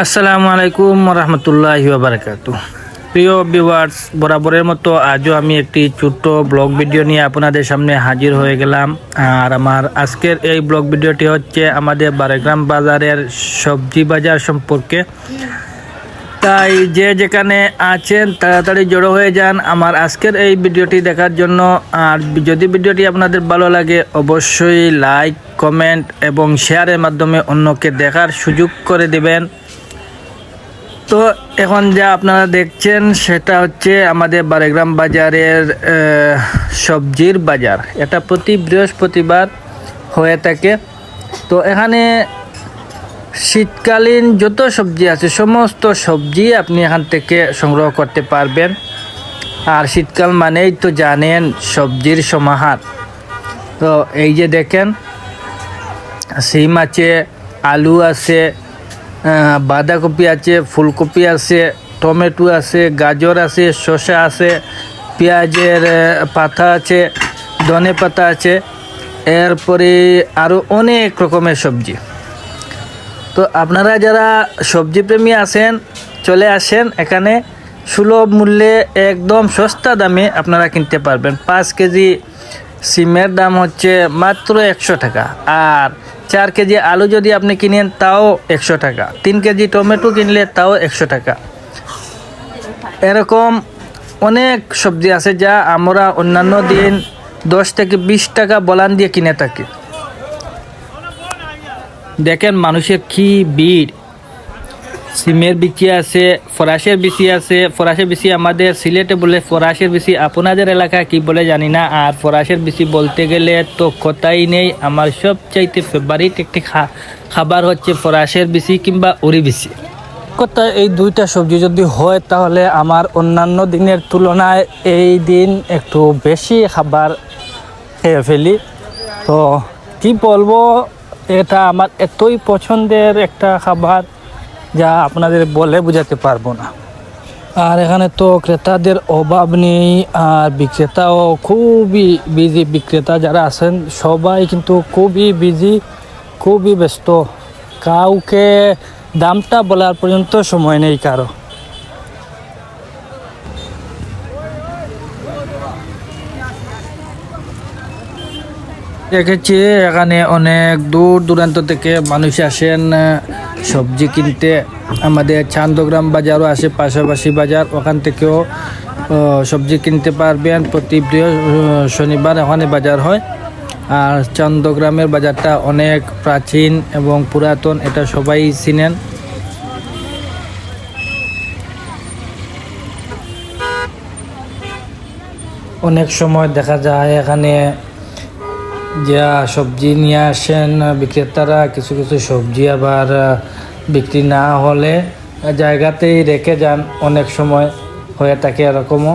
আসসালামু আলাইকুম রহমতুল্লাহি বারাকাতু প্রিয় ভিউয়ার্স বরাবরের মতো আজও আমি একটি ছোট্ট ব্লগ ভিডিও নিয়ে আপনাদের সামনে হাজির হয়ে গেলাম। আর আমার আজকের এই ব্লগ ভিডিওটি হচ্ছে আমাদের বারেগ্রাম বাজারের সবজি বাজার সম্পর্কে। তাই যে যেখানে আছেন, তাড়াতাড়ি জড়ো হয়ে যান। আমার আজকের এই ভিডিওটি দেখার জন্য। আর যদি ভিডিওটি আপনাদের ভালো লাগে, অবশ্যই লাইক কমেন্ট এবং শেয়ারের মাধ্যমে অন্যকে দেখার সুযোগ করে দেবেন। তো এখন যা আপনারা দেখছেন, সেটা হচ্ছে আমাদের বারেগ্রাম বাজারের সবজির বাজার। এটা প্রতি বৃহস্পতিবার হয়ে থাকে। তো এখানে শীতকালীন যত সবজি আছে, সমস্ত সবজি আপনি এখান থেকে সংগ্রহ করতে পারবেন। আর শীতকাল মানেই তো জানেন সবজির সমাহার। তো এই যে দেখেন, সিম আছে, আলু আছে বাঁধাকপি আছে, ফুলকপি আছে, টমেটো আছে, গাজর আছে, শসা আছে, পেঁয়াজের পাতা আছে, ধনে পাতা আছে। এরপরে আরও অনেক রকমের সবজি। তো আপনারা যারা সবজি প্রেমী আছেন, চলে আসেন এখানে। সুলভ মূল্যে একদম সস্তা দামে আপনারা কিনতে পারবেন। পাঁচ কেজি সিমের দাম হচ্ছে মাত্র একশো টাকা। আর চার কেজি আলু যদি আপনি কিনেন, তাও একশো টাকা। তিন কেজি টমেটো কিনলে, তাও একশো টাকা। এরকম অনেক সবজি আছে যা আমরা অন্যান্য দিন দশ থেকে বিশ টাকা বলান দিয়ে কিনে থাকি। দেখেন মানুষের কি ভিড়। সিমের বিচি আছে, ফরাসের বিচি আছে। ফরাসের বিচি আমাদের সিলেটে বলে, ফরাসের বিচি আপনাদের এলাকা কি বলে জানি না। আর ফরাসের বিচি বলতে গেলে তো কথাই নেই। আমার সবচাইতে ফেভারিট একটি খাবার হচ্ছে ফরাসের বিচি কিংবা উড়ি বিচি। কথা এই দুইটা সবজি যদি হয় তাহলে আমার অন্যান্য দিনের তুলনায় এই দিন একটু বেশি খাবার খেয়ে ফেলি। তো কি বলব, এটা আমার এতই পছন্দের একটা খাবার। যা আপনাদের বলে বোঝাতে পারব না। আর এখানে তো ক্রেতাদের অভাব নেই, আর বিক্রেতাও খুবই বিজি বিক্রেতা যারা আছেন, সবাই কিন্তু খুবই বিজি খুবই ব্যস্ত। কাউকে দামটা বলার পর্যন্ত সময় নেই কারও। দেখেছি এখানে অনেক দূর দূরান্ত থেকে মানুষ আসেন সবজি কিনতে আমাদের চান্দগ্রাম বাজারও আসে পাশাপাশি বাজার। ওখান থেকেও সবজি কিনতে পারবেন প্রতি শনিবার ওখানে বাজার হয়। আর চান্দগ্রামের বাজারটা অনেক প্রাচীন এবং পুরাতন, এটা সবাই চিনেন। অনেক সময় দেখা যায় এখানে যা সবজি নিয়ে আসেন বিক্রেতারা, কিছু কিছু সবজি আবার বিক্রি না হলে জায়গাতেই রেখে যান। অনেক সময় হয়ে থাকে এরকমও।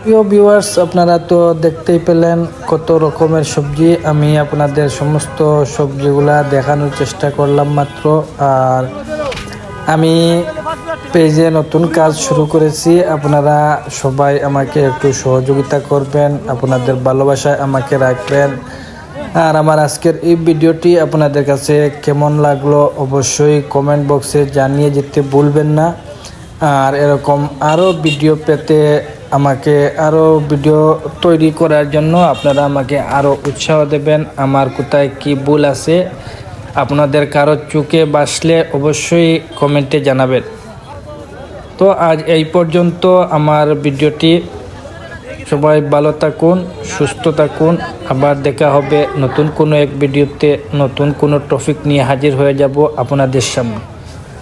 প্রিয় ভিউয়ার্স আপনারা তো দেখতেই পেলেন কত রকমের সবজি। আমি আপনাদের সমস্ত সবজিগুলা দেখানোর চেষ্টা করলাম মাত্র। আর আমি পেজে নতুন কাজ শুরু করেছি। আপনারা সবাই আমাকে একটু সহযোগিতা করবেন, আপনাদের ভালোবাসায় আমাকে রাখবেন। আর আমার আজকের এই ভিডিওটি আপনাদের কাছে কেমন লাগল অবশ্যই কমেন্ট বক্সে জানিয়ে যেতে ভুলবেন না। আর এরকম আরও ভিডিও পেতে আমাকে আরও ভিডিও তৈরি করার জন্য আপনারা আমাকে আরও উৎসাহ দেবেন। আমার কোথায় কি ভুল আছে, আপনাদের কারও চোখে বাসলে অবশ্যই কমেন্টে জানাবেন। তো আজ এই পর্যন্ত আমার ভিডিওটি সবাই ভালো থাকুন, সুস্থ থাকুন। আবার দেখা হবে নতুন কোনো এক ভিডিওতে নতুন কোনো টপিক নিয়ে হাজির হয়ে যাব আপনাদের সামনে।